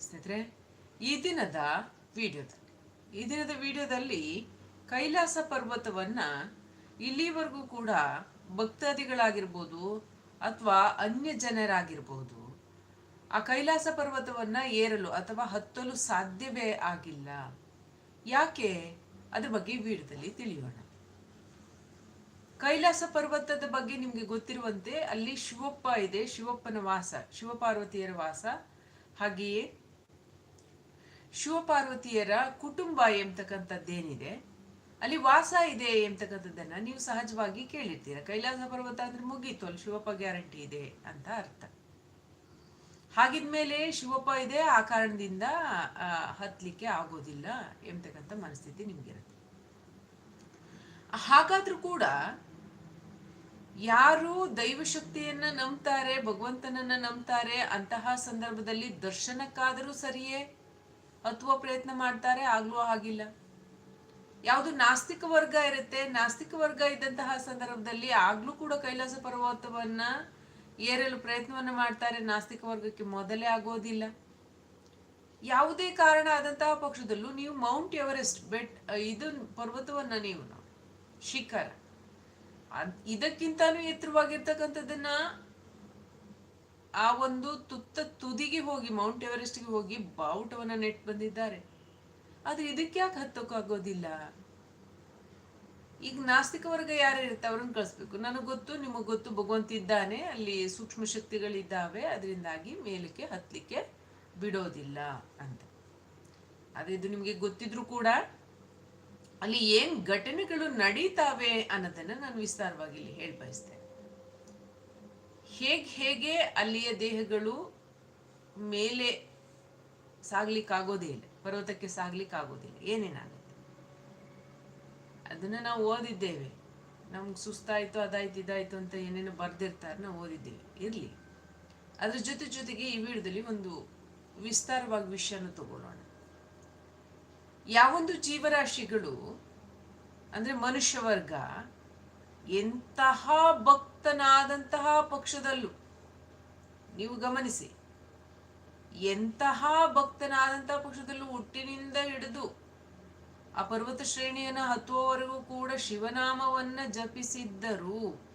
ಸ್ನೇಹಿತರೆ, ಈ ದಿನದ ವಿಡಿಯೋದ, ಈ ದಿನದ ವಿಡಿಯೋದಲ್ಲಿ ಕೈಲಾಸ ಪರ್ವತವನ್ನ ಇಲ್ಲಿವರೆಗೂ ಕೂಡ ಭಕ್ತಾದಿಗಳಾಗಿರ್ಬೋದು ಅಥವಾ ಅನ್ಯ ಜನರಾಗಿರ್ಬೋದು, ಆ ಕೈಲಾಸ ಪರ್ವತವನ್ನ ಏರಲು ಅಥವಾ ಹತ್ತಲು ಸಾಧ್ಯವೇ ಆಗಿಲ್ಲ. ಯಾಕೆ? ಅದ್ರ ಬಗ್ಗೆ ವಿಡಿಯೋದಲ್ಲಿ ತಿಳಿಯೋಣ. ಕೈಲಾಸ ಪರ್ವತದ ಬಗ್ಗೆ ನಿಮಗೆ ಗೊತ್ತಿರುವಂತೆ ಅಲ್ಲಿ ಶಿವಪ್ಪ ಇದೆ, ಶಿವಪ್ಪನ ವಾಸ, ಶಿವಪಾರ್ವತಿಯರ ವಾಸ. ಹಾಗೆಯೇ ಶಿವಪಾರ್ವತಿಯರ ಕುಟುಂಬ ಎಂಬತಕ್ಕಂಥದ್ದೇನಿದೆ? ಅಲ್ಲಿ ವಾಸ ಇದೆ ಎಂಬತಕ್ಕಂಥದ್ದನ್ನ ನೀವು ಸಹಜವಾಗಿ ಕೇಳಿರ್ತೀರ. ಕೈಲಾಸ ಪರ್ವತ ಅಂದ್ರೆ ಮುಗೀತು, ಅಲ್ಲಿ ಶಿವಪ್ಪ ಗ್ಯಾರಂಟಿ ಇದೆ ಅಂತ ಅರ್ಥ. ಹಾಗಿದ್ಮೇಲೆ ಶಿವಪ್ಪ ಇದೆ, ಆ ಕಾರಣದಿಂದ ಹತ್ತಲಿಕ್ಕೆ ಆಗೋದಿಲ್ಲ ಎಂಬತಕ್ಕಂಥ ಮನಸ್ಥಿತಿ ನಿಮ್ಗಿರುತ್ತೆ. ಹಾಗಾದ್ರೂ ಕೂಡ ಯಾರು ದೈವಶಕ್ತಿಯನ್ನ ನಂಬ್ತಾರೆ, ಭಗವಂತನನ್ನ ನಂಬ್ತಾರೆ ಅಂತಹ ಸಂದರ್ಭದಲ್ಲಿ ದರ್ಶನಕ್ಕಾದರೂ ಸರಿಯೇ? ಹತ್ತುವ ಪ್ರಯತ್ನ ಮಾಡ್ತಾರೆ ಆಗ್ಲೂ ಆಗಿಲ್ಲ ಯಾವುದು ನಾಸ್ತಿಕ ವರ್ಗ ಇರುತ್ತೆ, ನಾಸ್ತಿಕ ವರ್ಗ ಇದ್ದಂತಹ ಸಂದರ್ಭದಲ್ಲಿ ಆಗ್ಲೂ ಕೂಡ ಕೈಲಾಸ ಪರ್ವತವನ್ನ ಏರಲು ಪ್ರಯತ್ನವನ್ನ ಮಾಡ್ತಾರೆ. ನಾಸ್ತಿಕ ವರ್ಗಕ್ಕೆ ಮೊದಲೇ ಆಗೋದಿಲ್ಲ. ಯಾವುದೇ ಕಾರಣ ಆದಂತಹ ಪಕ್ಷದಲ್ಲೂ ನೀವು ಮೌಂಟ್ ಎವರೆಸ್ಟ್ ಬೆಟ್, ಇದು ಪರ್ವತವನ್ನ ನೀವು ಶಿಖರ. ಇದಕ್ಕಿಂತಾನು ಎತ್ತರವಾಗಿರ್ತಕ್ಕಂಥದ್ದನ್ನ ಆ ಒಂದು ತುತ್ತ ತುದಿಗೆ ಹೋಗಿ ಮೌಂಟ್ ಎವರೆಸ್ಟ್ಗೆ ಹೋಗಿ ಬಾವುಟವನ್ನ ನೆಟ್ ಬಂದಿದ್ದಾರೆ. ಆದ್ರೆ ಇದಕ್ಕೆ ಯಾಕೆ ಹತ್ತೋಕ್ಕಾಗೋದಿಲ್ಲ ಈಗ ನಾಸ್ತಿಕ ವರ್ಗ ಯಾರು ಇರುತ್ತೆ ಅವ್ರನ್ನ ಕಳಿಸ್ಬೇಕು. ನನಗೆ ಗೊತ್ತು, ನಿಮಗೆ ಗೊತ್ತು ಭಗವಂತ ಇದ್ದಾನೆ, ಅಲ್ಲಿ ಸೂಕ್ಷ್ಮ ಶಕ್ತಿಗಳಿದ್ದಾವೆ, ಅದರಿಂದಾಗಿ ಮೇಲಕ್ಕೆ ಹತ್ತಲಿಕ್ಕೆ ಬಿಡೋದಿಲ್ಲ ಅಂತ. ಆದರೆ ಇದು ನಿಮಗೆ ಗೊತ್ತಿದ್ರು ಕೂಡ ಅಲ್ಲಿ ಏನ್ ಘಟನೆಗಳು ನಡೀತಾವೆ ಅನ್ನೋದನ್ನ ನಾನು ವಿಸ್ತಾರವಾಗಿ ಇಲ್ಲಿ ಹೇಳಿ ಬಯಸ್ತೇನೆ. ಹೇಗ್ ಹೇಗೆ ಅಲ್ಲಿಯ ದೇಹಗಳು ಮೇಲೆ ಸಾಗ್ಲಿಕ್ಕಾಗೋದೇ ಇಲ್ಲ ಪರ್ವತಕ್ಕೆ ಸಾಗ್ಲಿಕ್ಕಾಗೋದಿಲ್ಲ, ಏನೇನಾಗುತ್ತೆ? ಅದನ್ನ ನಾವು ಓದಿದ್ದೇವೆ. ನಮ್ಗೆ ಸುಸ್ತಾಯಿತು, ಅದಾಯ್ತು, ಇದಾಯ್ತು ಅಂತ ಏನೇನು ಬರ್ದಿರ್ತಾರೆ ನಾವು ಓದಿದ್ದೇವೆ. ಇರ್ಲಿ. ಅದ್ರ ಜೊತೆ ಜೊತೆಗೆ ಈ ವಿಡಿಯೋದಲ್ಲಿ ಒಂದು ವಿಸ್ತಾರವಾಗಿ ವಿಷಯನ ತಗೊಳ್ಳೋಣ ಯಾವೊಂದು ಜೀವರಾಶಿಗಳು ಅಂದ್ರೆ ಮನುಷ್ಯ ವರ್ಗ ಎಂತಹ ಭಕ್ತನಾದಂತಹ ಪಕ್ಷದಲ್ಲೂ ನೀವು ಗಮನಿಸಿ, ಎಂತಹ ಭಕ್ತನಾದಂತಹ ಪಕ್ಷದಲ್ಲೂ ಹುಟ್ಟಿನಿಂದ ಹಿಡಿದು ಆ ಪರ್ವತ ಶ್ರೇಣಿಯನ್ನು ಹತ್ತುವವರೆಗೂ ಕೂಡ ಶಿವನಾಮವನ್ನ ಜಪಿಸಿದ್ದರು.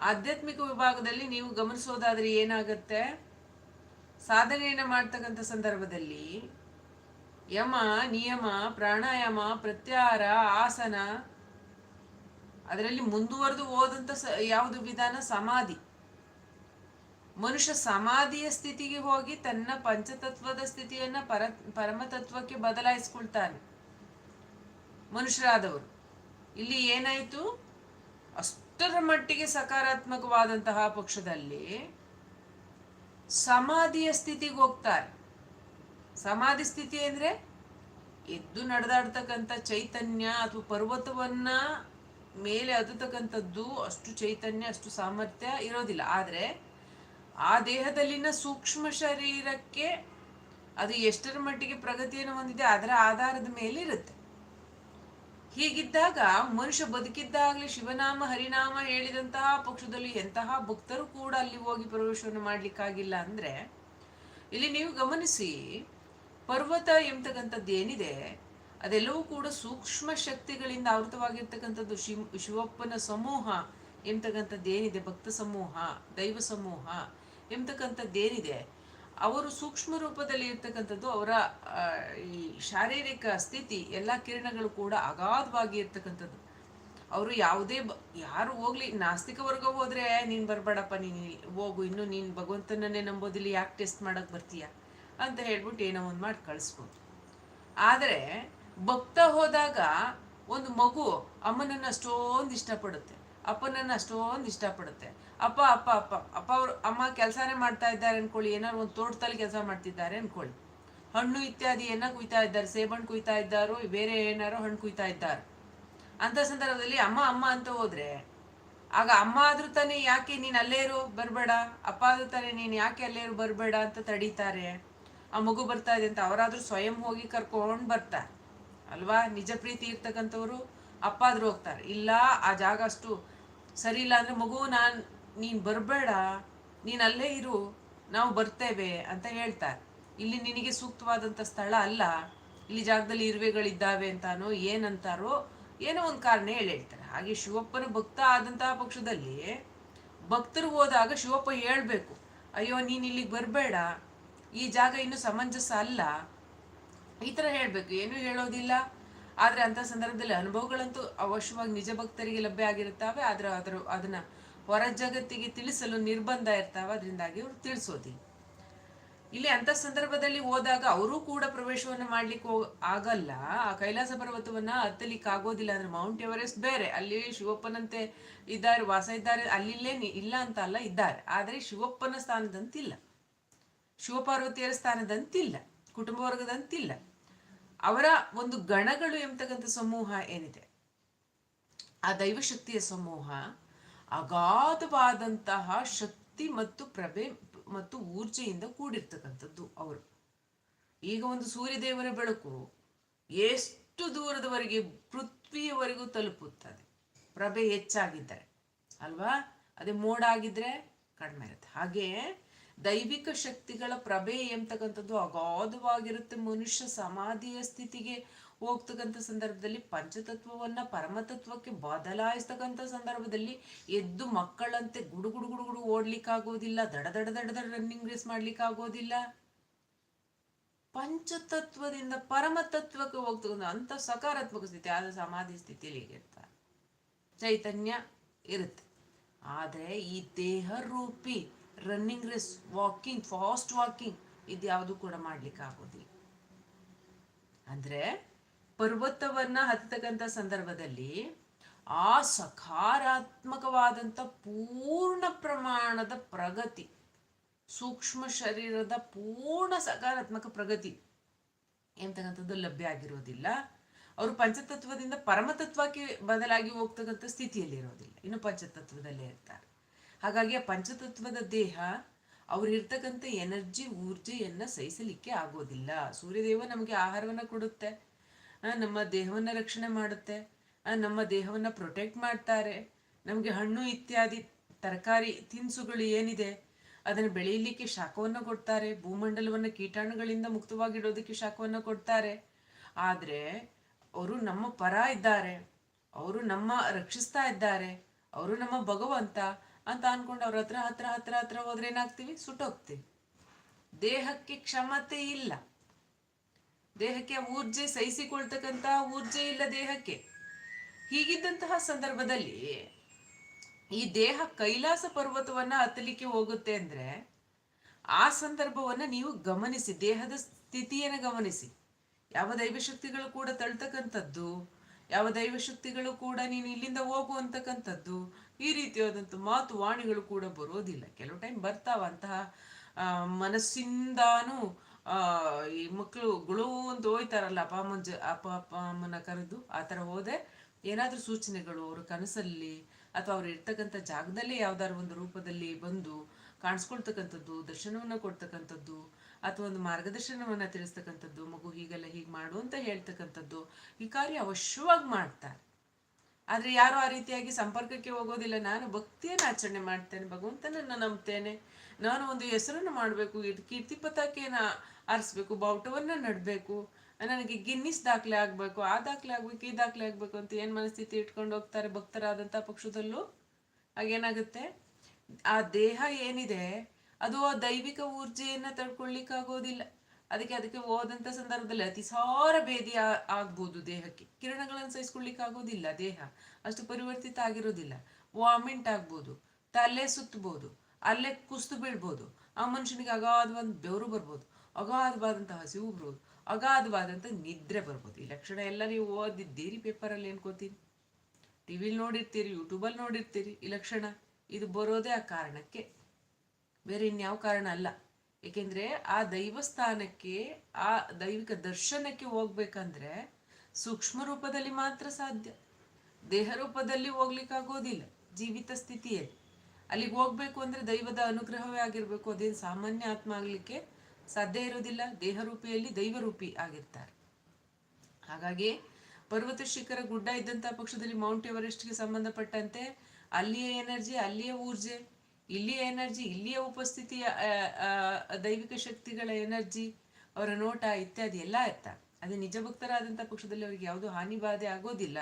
ಆಧ್ಯಾತ್ಮಿಕ ವಿಭಾಗದಲ್ಲಿ ನೀವು ಗಮನಿಸೋದಾದ್ರೆ ಏನಾಗತ್ತೆ? ಸಾಧನೆಯನ್ನು ಮಾಡ್ತಕ್ಕಂಥ ಸಂದರ್ಭದಲ್ಲಿ ಯಮ, ನಿಯಮ, ಪ್ರಾಣಾಯಾಮ, ಪ್ರತ್ಯಾಹಾರ, ಆಸನ ಅದರಲ್ಲಿ ಮುಂದುವರೆದು ಹೋದಂತ ಸ- ಯಾವುದು ವಿಧಾನ? ಸಮಾಧಿ. ಮನುಷ್ಯ ಸಮಾಧಿಯ ಸ್ಥಿತಿಗೆ ಹೋಗಿ ತನ್ನ ಪಂಚತತ್ವದ ಸ್ಥಿತಿಯನ್ನ ಪರ, ಪರಮತತ್ವಕ್ಕೆ ಬದಲಾಯಿಸ್ಕೊಳ್ತಾನೆ. ಮನುಷ್ಯರಾದವರು. ಇಲ್ಲಿ ಏನಾಯ್ತು? ಅಷ್ಟರ ಮಟ್ಟಿಗೆ ಸಕಾರಾತ್ಮಕವಾದಂತಹ ಪಕ್ಷದಲ್ಲಿ ಸಮಾಧಿಯ ಸ್ಥಿತಿಗೆ ಹೋಗ್ತಾರೆ. ಸಮಾಧಿ ಸ್ಥಿತಿ ಅಂದ್ರೆ ಎದ್ದು ನಡೆದಾಡ್ತಕ್ಕಂಥ ಚೈತನ್ಯ ಅಥವಾ ಪರ್ವತವನ್ನ ಮೇಲೆ ಅದುತಕ್ಕಂಥದ್ದು ಅಷ್ಟು ಚೈತನ್ಯ, ಅಷ್ಟು ಸಾಮರ್ಥ್ಯ ಇರೋದಿಲ್ಲ. ಆದರೆ ಆ ದೇಹದಲ್ಲಿನ ಸೂಕ್ಷ್ಮ ಶರೀರಕ್ಕೆ ಅದು ಎಷ್ಟರ ಮಟ್ಟಿಗೆ ಪ್ರಗತಿಯನ್ನು ಹೊಂದಿದೆ, ಅದರ ಆಧಾರದ ಮೇಲೆ ಇರುತ್ತೆ. ಹೀಗಿದ್ದಾಗ ಮನುಷ್ಯ ಬದುಕಿದ್ದಾಗಲೇ ಶಿವನಾಮ, ಹರಿನಾಮ ಹೇಳಿದಂತಹ ಪಕ್ಷದಲ್ಲಿ ಎಂತಹ ಭಕ್ತರು ಕೂಡ ಅಲ್ಲಿ ಹೋಗಿ ಪ್ರವೇಶವನ್ನು ಮಾಡಲಿಕ್ಕಾಗಿಲ್ಲ ಅಂದ್ರೆ, ಇಲ್ಲಿ ನೀವು ಗಮನಿಸಿ, ಪರ್ವತ ಎಂಬತಕ್ಕಂಥದ್ದು ಏನಿದೆ ಅದೆಲ್ಲವೂ ಕೂಡ ಸೂಕ್ಷ್ಮ ಶಕ್ತಿಗಳಿಂದ ಆವೃತವಾಗಿರ್ತಕ್ಕಂಥದ್ದು ಶಿವ್, ಶಿವಪ್ಪನ ಸಮೂಹ ಎಂಬತಕ್ಕಂಥದ್ದು ಏನಿದೆ? ಭಕ್ತ ಸಮೂಹ, ದೈವ ಸಮೂಹ ಎಂಬತಕ್ಕಂಥದ್ದೇನಿದೆ ಅವರು ಸೂಕ್ಷ್ಮ ರೂಪದಲ್ಲಿ ಇರ್ತಕ್ಕಂಥದ್ದು ಅವರ ಈ ಶಾರೀರಿಕ ಸ್ಥಿತಿ, ಎಲ್ಲ ಕಿರಣಗಳು ಕೂಡ ಅಗಾಧವಾಗಿ ಇರ್ತಕ್ಕಂಥದ್ದು. ಅವರು ಯಾವುದೇ ಯಾರು ಹೋಗ್ಲಿ, ನಾಸ್ತಿಕ ವರ್ಗ ಹೋದ್ರೆ ನೀನು ಬರಬೇಡಪ್ಪ, ನೀನು ಹೋಗು, ಇನ್ನು ನೀನು ಭಗವಂತನನ್ನೇ ನಂಬೋದಿಲ್ಲ, ಯಾಕೆ ಟೆಸ್ಟ್ ಮಾಡೋಕೆ ಬರ್ತೀಯ? ಅಂತ ಹೇಳ್ಬಿಟ್ಟು ಏನೋ ಒಂದು ಮಾಡಿ ಕಳಿಸ್ಬೋದು. ಆದರೆ ಭಕ್ತ ಹೋದಾಗ ಒಂದು ಮಗು ಅಮ್ಮನನ್ನ ಅಷ್ಟೊಂದು ಇಷ್ಟಪಡುತ್ತೆ, ಅಪ್ಪನನ್ನ ಅಷ್ಟೊಂದು ಇಷ್ಟಪಡುತ್ತೆ. ಅಪ್ಪ ಅಪ್ಪ ಅಪ್ಪ ಅಪ್ಪ ಅವ್ರು ಅಮ್ಮ ಕೆಲಸನೇ ಮಾಡ್ತಾ ಇದ್ದಾರೆ ಅನ್ಕೊಳ್ಳಿ, ಏನಾದ್ರು ಒಂದು ತೋಟದಲ್ಲಿ ಕೆಲಸ ಮಾಡ್ತಿದ್ದಾರೆ ಅನ್ಕೊಳ್ಳಿ. ಹಣ್ಣು ಇತ್ಯಾದಿ ಏನ ಕುಯ್ತಾ ಇದ್ದಾರೆ, ಸೇಬಣ್ಣು ಕುಯ್ತಾ ಇದ್ದಾರೋ, ಬೇರೆ ಏನಾರೋ ಹಣ್ಣು ಕುಯ್ತಾ ಇದ್ದಾರೆ. ಅಂತ ಸಂದರ್ಭದಲ್ಲಿ ಅಮ್ಮ ಅಮ್ಮ ಅಂತ ಹೋದ್ರೆ, ಆಗ ಅಮ್ಮ ಆದ್ರೂ ತಾನೇ ಯಾಕೆ ನೀನ್ ಅಲ್ಲೇ ಇರು, ಬರ್ಬೇಡ. ಅಪ್ಪ ಆದ್ರೂ ತಾನೇ ನೀನು ಯಾಕೆ ಅಲ್ಲೇ ಇರು, ಬರಬೇಡ ಅಂತ ತಡೀತಾರೆ. ಆ ಮಗು ಬರ್ತಾ ಇದೆ ಅಂತ ಅವರಾದ್ರೂ ಸ್ವಯಂ ಹೋಗಿ ಕರ್ಕೊಂಡು ಬರ್ತಾರೆ. ಅಲ್ವಾ? ನಿಜ ಪ್ರೀತಿ ಇರ್ತಕ್ಕಂಥವ್ರು ಅಪ್ಪ ಆದ್ರೂ ಹೋಗ್ತಾರೆ. ಇಲ್ಲ, ಆ ಜಾಗ ಅಷ್ಟು ಸರಿ ಇಲ್ಲ ಅಂದ್ರೆ, ಮಗು, ನಾನ್, ನೀನು ಬರಬೇಡ, ನೀನು ಅಲ್ಲೇ ಇರು, ನಾವು ಬರ್ತೇವೆ ಅಂತ ಹೇಳ್ತಾರೆ. ಇಲ್ಲಿ ನಿನಗೆ ಸೂಕ್ತವಾದಂಥ ಸ್ಥಳ ಅಲ್ಲ. ಇಲ್ಲಿ ಜಾಗದಲ್ಲಿ ಇರುವೆಗಳಿದ್ದಾವೆ ಅಂತಾನೋ, ಏನಂತಾರೋ, ಏನೋ ಒಂದು ಕಾರಣ ಹೇಳಿ ಹೇಳ್ತಾರೆ. ಹಾಗೆ ಶಿವಪ್ಪನ ಭಕ್ತ ಆದಂತಹ ಪಕ್ಷದಲ್ಲಿ ಭಕ್ತರು ಹೋದಾಗ ಶಿವಪ್ಪ ಹೇಳ್ಬೇಕು, ಅಯ್ಯೋ, ನೀನು ಇಲ್ಲಿಗೆ ಬರಬೇಡ. ಈ ಜಾಗ ಇನ್ನು ಸಮಂಜಸ ಅಲ್ಲ. ಈ ಥರ ಹೇಳಬೇಕು, ಏನೂ ಹೇಳೋದಿಲ್ಲ. ಆದರೆ ಅಂಥ ಸಂದರ್ಭದಲ್ಲಿ ಅನುಭವಗಳಂತೂ ಅವಶ್ಯವಾಗಿ ನಿಜ ಭಕ್ತರಿಗೆ ಲಭ್ಯ ಆಗಿರುತ್ತವೆ. ಆದರೆ ಅದರ ಅದನ್ನು ಹೊರ ಜಗತ್ತಿಗೆ ತಿಳಿಸಲು ನಿರ್ಬಂಧ ಇರ್ತಾವೆ. ಅದರಿಂದಾಗಿ ಅವರು ತಿಳಿಸೋದಿಲ್ಲ ಇಲ್ಲಿ ಅಂಥ ಸಂದರ್ಭದಲ್ಲಿ ಹೋದಾಗ ಅವರೂ ಕೂಡ ಪ್ರವೇಶವನ್ನು ಮಾಡ್ಲಿಕ್ಕೆ ಹೋಗ ಆಗಲ್ಲ. ಆ ಕೈಲಾಸ ಪರ್ವತವನ್ನ ಹತ್ತಲಿಕ್ಕೆ ಆಗೋದಿಲ್ಲ. ಅಂದ್ರೆ ಮೌಂಟ್ ಎವರೆಸ್ಟ್ ಬೇರೆ. ಅಲ್ಲಿ ಶಿವಪ್ಪನಂತೆ ಇದ್ದಾರೆ, ವಾಸ ಇದ್ದಾರೆ. ಅಲ್ಲಿಲ್ಲೇ ಇಲ್ಲ ಅಂತ ಅಲ್ಲ, ಇದ್ದಾರೆ. ಆದರೆ ಶಿವಪ್ಪನ ಸ್ಥಾನದಂತಿಲ್ಲ. ಶಿವಪಾರ್ವತಿಯರ ಸ್ಥಾನದಂತಿಲ್ಲ. ಕುಟುಂಬ ವರ್ಗದಂತಿಲ್ಲ. ಅವರ ಒಂದು ಗಣಗಳು ಎಂಬತಕ್ಕಂಥ ಸಮೂಹ ಏನಿದೆ? ಆ ದೈವಶಕ್ತಿಯ ಸಮೂಹ, ಅಗಾಧವಾದಂತಹ ಶಕ್ತಿ ಮತ್ತು ಪ್ರಭೆ ಮತ್ತು ಊರ್ಜೆಯಿಂದ ಕೂಡಿರ್ತಕ್ಕಂಥದ್ದು ಅವರು. ಈಗ ಒಂದು ಸೂರ್ಯದೇವನ ಬೆಳಕು ಎಷ್ಟು ದೂರದವರೆಗೆ ಪೃಥ್ವಿಯವರೆಗೂ ತಲುಪುತ್ತದೆ? ಪ್ರಭೆ ಹೆಚ್ಚಾಗಿದ್ದರೆ, ಅಲ್ವಾ? ಅದೇ ಮೋಡ ಆಗಿದ್ರೆ ಕಡಿಮೆ ಇರುತ್ತೆ. ಹಾಗೆ ದೈವಿಕ ಶಕ್ತಿಗಳ ಪ್ರಭೆ ಎಂತಕ್ಕಂಥದ್ದು ಅಗಾಧವಾಗಿರುತ್ತೆ. ಮನುಷ್ಯ ಸಮಾಧಿಯ ಸ್ಥಿತಿಗೆ ಹೋಗ್ತಕ್ಕಂಥ ಸಂದರ್ಭದಲ್ಲಿ ಪಂಚತತ್ವವನ್ನ ಪರಮತತ್ವಕ್ಕೆ ಬದಲಾಯಿಸ್ತಕ್ಕಂಥ ಸಂದರ್ಭದಲ್ಲಿ ಎದ್ದು ಮಕ್ಕಳಂತೆ ಗುಡು ಗುಡು ಗುಡು ಗುಡು ಓಡ್ಲಿಕ್ಕಾಗೋದಿಲ್ಲ, ದಡ ದಡ ದಡ ದಡ ರನ್ನಿಂಗ್ ರೇಸ್ ಮಾಡ್ಲಿಕ್ಕಾಗೋದಿಲ್ಲ. ಪಂಚತತ್ವದಿಂದ ಪರಮತತ್ವಕ್ಕೆ ಹೋಗ್ತಕ್ಕಂಥ ಅಂತ ಸಕಾರಾತ್ಮಕ ಸ್ಥಿತಿ, ಆದ ಸಮಾಧಿ ಸ್ಥಿತಿಯಲ್ಲಿ ಇರ್ತಾರೆ ಚೈತನ್ಯ ಇರುತ್ತೆ. ಆದರೆ ಈ ದೇಹ rupee running race walking fast walking ಇದು ಯಾವುದು ಕೂಡ ಮಾಡ್ಲಿಕ್ಕೆ ಆಗೋದಿಲ್ಲ. ಅಂದ್ರೆ ಪರ್ವತವನ್ನ ಹತ್ತತಕ್ಕಂಥ ಸಂದರ್ಭದಲ್ಲಿ ಆ ಸಕಾರಾತ್ಮಕವಾದಂಥ ಪೂರ್ಣ ಪ್ರಮಾಣದ ಪ್ರಗತಿ, ಸೂಕ್ಷ್ಮ ಶರೀರದ ಪೂರ್ಣ ಸಕಾರಾತ್ಮಕ ಪ್ರಗತಿ ಎಂತಕ್ಕಂಥದ್ದು ಲಭ್ಯ ಆಗಿರೋದಿಲ್ಲ. ಅವರು ಪಂಚತತ್ವದಿಂದ ಪರಮತತ್ವಕ್ಕೆ ಬದಲಾಗಿ ಹೋಗ್ತಕ್ಕಂಥ ಸ್ಥಿತಿಯಲ್ಲಿ ಇರೋದಿಲ್ಲ ಇನ್ನು ಪಂಚತತ್ವದಲ್ಲೇ ಇರ್ತಾರೆ. ಹಾಗಾಗಿ ಆ ಪಂಚತತ್ವದ ದೇಹ ಅವ್ರಿರ್ತಕ್ಕಂಥ ಎನರ್ಜಿ, ಊರ್ಜೆಯನ್ನು ಸಹಿಸಲಿಕ್ಕೆ ಆಗೋದಿಲ್ಲ. ಸೂರ್ಯದೇವ ನಮಗೆ ಆಹಾರವನ್ನ ಕೊಡುತ್ತೆ. ನಮ್ಮ ದೇಹವನ್ನ ರಕ್ಷಣೆ ಮಾಡುತ್ತೆ. ನಮ್ಮ ದೇಹವನ್ನ ಪ್ರೊಟೆಕ್ಟ್ ಮಾಡ್ತಾರೆ. ನಮಗೆ ಹಣ್ಣು ಇತ್ಯಾದಿ, ತರಕಾರಿ, ತಿನಿಸುಗಳು ಏನಿದೆ, ಅದನ್ನು ಬೆಳೆಯಲಿಕ್ಕೆ ಶಾಖವನ್ನು ಕೊಡ್ತಾರೆ. ಭೂಮಂಡಲವನ್ನು ಕೀಟಾಣುಗಳಿಂದ ಮುಕ್ತವಾಗಿಡೋದಕ್ಕೆ ಶಾಖವನ್ನು ಕೊಡ್ತಾರೆ. ಆದರೆ, ಅವರು ನಮ್ಮ ಪರ ಇದ್ದಾರೆ. ಅವರು ನಮ್ಮ ರಕ್ಷಿಸ್ತಾ ಇದ್ದಾರೆ. ಅವರು ನಮ್ಮ ಭಗವಂತ. ಅಂತ ಅನ್ಕೊಂಡು ಅವ್ರ ಹತ್ರ ಹತ್ರ ಹತ್ರ ಹತ್ರ ಹೋದ್ರೆ ಏನಾಗ್ತೀವಿ? ಸುಟ್ಟೋಗ್ತೀವಿ. ದೇಹಕ್ಕೆ ಕ್ಷಮತೆ ಇಲ್ಲ. ದೇಹಕ್ಕೆ ಊರ್ಜೆ ಸಹಿಸಿಕೊಳ್ತಕ್ಕಂತಹ ಊರ್ಜೆ ಇಲ್ಲ ದೇಹಕ್ಕೆ. ಹೀಗಿದ್ದಂತಹ ಸಂದರ್ಭದಲ್ಲಿ ಈ ದೇಹ ಕೈಲಾಸ ಪರ್ವತವನ್ನ ಹತ್ತಲಿಕ್ಕೆ ಹೋಗುತ್ತೆ ಅಂದ್ರೆ ಆ ಸಂದರ್ಭವನ್ನ ನೀವು ಗಮನಿಸಿ, ದೇಹದ ಸ್ಥಿತಿಯನ್ನು ಗಮನಿಸಿ. ಯಾವ ದೈವಶಕ್ತಿಗಳು ಕೂಡ ತಳ್ತಕ್ಕಂಥದ್ದು, ಯಾವ ದೈವಶಕ್ತಿಗಳು ಕೂಡ ನೀನು ಇಲ್ಲಿಂದ ಹೋಗು ಅಂತಕ್ಕಂಥದ್ದು ಈ ರೀತಿಯಾದಂಥ ಮಾತು ವಾಣಿಗಳು ಕೂಡ ಬರೋದಿಲ್ಲ. ಕೆಲವು ಟೈಮ್ ಬರ್ತಾವಂತಹ ಮನಸ್ಸಿಂದಾನು, ಆ, ಈ ಮಕ್ಕಳು ಗುಳು ಅಂತ ಹೋಯ್ತಾರಲ್ಲ ಅಪ್ಪ ಅಮ್ಮನ ಜ, ಅಪ್ಪ ಅಪ್ಪ ಅಮ್ಮನ ಕರೆದು, ಆ ಥರ ಹೋದೆ. ಏನಾದರೂ ಸೂಚನೆಗಳು ಅವ್ರ ಕನಸಲ್ಲಿ ಅಥವಾ ಅವ್ರು ಇರ್ತಕ್ಕಂಥ ಜಾಗದಲ್ಲೇ ಯಾವ್ದಾದ್ರು ಒಂದು ರೂಪದಲ್ಲಿ ಬಂದು ಕಾಣಿಸ್ಕೊಳ್ತಕ್ಕಂಥದ್ದು, ದರ್ಶನವನ್ನ ಕೊಡ್ತಕ್ಕಂಥದ್ದು ಅಥವಾ ಒಂದು ಮಾರ್ಗದರ್ಶನವನ್ನು ತಿಳಿಸ್ತಕ್ಕಂಥದ್ದು, ಮಗು ಹೀಗೆಲ್ಲ ಹೀಗೆ ಮಾಡು ಅಂತ ಹೇಳ್ತಕ್ಕಂಥದ್ದು, ಈ ಕಾರ್ಯ ಅವಶ್ಯವಾಗಿ ಮಾಡ್ತಾರೆ. ಆದ್ರೆ ಯಾರು ಆ ರೀತಿಯಾಗಿ ಸಂಪರ್ಕಕ್ಕೆ ಹೋಗೋದಿಲ್ಲ. ನಾನು ಭಕ್ತಿಯನ್ನು ಆಚರಣೆ ಮಾಡ್ತೇನೆ, ಭಗವಂತನನ್ನ ನಂಬ್ತೇನೆ. ನಾನು ಒಂದು ಹೆಸರನ್ನು ಮಾಡಬೇಕು ಕೀರ್ತಿ ಪತಾಕೆಯನ್ನು ಆರಿಸ್ಬೇಕು ಬಾವುಟವನ್ನು ನಡಬೇಕು. ನನಗೆ ಗಿನ್ನಿಸ್ ದಾಖಲೆ ಆಗಬೇಕು, ಆ ದಾಖಲೆ ಆಗಬೇಕು, ಈ ದಾಖಲೆ ಆಗಬೇಕು ಅಂತ ಏನು ಮನಸ್ಥಿತಿ ಇಟ್ಕೊಂಡು ಹೋಗ್ತಾರೆ ಭಕ್ತರಾದಂಥ ಪಕ್ಷದಲ್ಲೂ? ಹಾಗೇನಾಗುತ್ತೆ? ಆ ದೇಹ ಏನಿದೆ, ಅದು ಆ ದೈವಿಕ ಊರ್ಜೆಯನ್ನು ತಡ್ಕೊಳ್ಲಿಕ್ಕಾಗೋದಿಲ್ಲ. ಅದಕ್ಕೆ ಅದಕ್ಕೆ ಹೋದಂತ ಸಂದರ್ಭದಲ್ಲಿ ಅತಿಸಾರ ಭೇದಿ ಆಗ್ಬೋದು ದೇಹಕ್ಕೆ. ಕಿರಣಗಳನ್ನು ಸಹಿಸ್ಕೊಳ್ಲಿಕ್ಕೆ ಆಗೋದಿಲ್ಲ ದೇಹ. ಅಷ್ಟು ಪರಿವರ್ತಿತ ಆಗಿರೋದಿಲ್ಲ. ವಾಮಿಂಟ್ ಆಗ್ಬೋದು. ತಲೆ ಸುತ್ತಬಹುದು ಅಲ್ಲೇ ಕುಸ್ತು ಬೀಳ್ಬೋದು. ಆ ಮನುಷ್ಯನಿಗೆ ಅಗಾಧವಾದ ಬೆವರು ಬರ್ಬೋದು. ಅಗಾಧವಾದಂತಹ ಹಸಿವು ಬರ್ಬೋದು. ಅಗಾಧವಾದಂಥ ನಿದ್ರೆ ಬರ್ಬೋದು. ಈ ಲಕ್ಷಣ ಎಲ್ಲ ನೀವು ಓದಿದ್ದೀರಿ ಪೇಪರಲ್ಲಿ ಏನ್ಕೋತೀನಿ ಟಿ ವಿಲಿ ನೋಡಿರ್ತೀರಿ ಯೂಟ್ಯೂಬಲ್ಲಿ ನೋಡಿರ್ತೀರಿ. ಈ ಲಕ್ಷಣ, ಇದು ಬರೋದೇ ಆ ಕಾರಣಕ್ಕೆ. ಬೇರೆ ಇನ್ಯಾವ ಕಾರಣ ಅಲ್ಲ. ಏಕೆಂದ್ರೆ ಆ ದೈವಸ್ಥಾನಕ್ಕೆ, ಆ ದೈವಿಕ ದರ್ಶನಕ್ಕೆ ಹೋಗ್ಬೇಕಂದ್ರೆ ಸೂಕ್ಷ್ಮ ರೂಪದಲ್ಲಿ ಮಾತ್ರ ಸಾಧ್ಯ. ದೇಹ ರೂಪದಲ್ಲಿ ಹೋಗ್ಲಿಕ್ಕಾಗೋದಿಲ್ಲ ಜೀವಿತ ಸ್ಥಿತಿಯಲ್ಲಿ. ಅಲ್ಲಿಗೆ ಹೋಗ್ಬೇಕು ಅಂದ್ರೆ ದೈವದ ಅನುಗ್ರಹವೇ ಆಗಿರ್ಬೇಕು. ಅದೇನು ಸಾಮಾನ್ಯ ಆತ್ಮ ಆಗ್ಲಿಕ್ಕೆ ಸಾಧ್ಯ ಇರೋದಿಲ್ಲ. ದೇಹರೂಪಿಯಲ್ಲಿ ದೈವರೂಪಿ ಆಗಿರ್ತಾರೆ. ಹಾಗಾಗಿ ಪರ್ವತ ಶಿಖರ ಗುಡ್ಡ ಇದ್ದಂತಹ ಪಕ್ಷದಲ್ಲಿ ಮೌಂಟ್ ಎವರೆಸ್ಟ್ಗೆ ಸಂಬಂಧಪಟ್ಟಂತೆ ಅಲ್ಲಿಯೇ ಎನರ್ಜಿ, ಅಲ್ಲಿಯೇ ಊರ್ಜೆ. ಇಲ್ಲಿಯ ಎನರ್ಜಿ, ಇಲ್ಲಿಯ ಉಪಸ್ಥಿತಿಯ ದೈವಿಕ ಶಕ್ತಿಗಳ ಎನರ್ಜಿ, ಅವರ ನೋಟ ಇತ್ಯಾದಿ ಎಲ್ಲ ಇರ್ತ. ಅದೇ ನಿಜ ಭಕ್ತರಾದಂಥ ಪಕ್ಷದಲ್ಲಿ ಅವರಿಗೆ ಯಾವುದೂ ಹಾನಿ ಬಾಧೆ ಆಗೋದಿಲ್ಲ.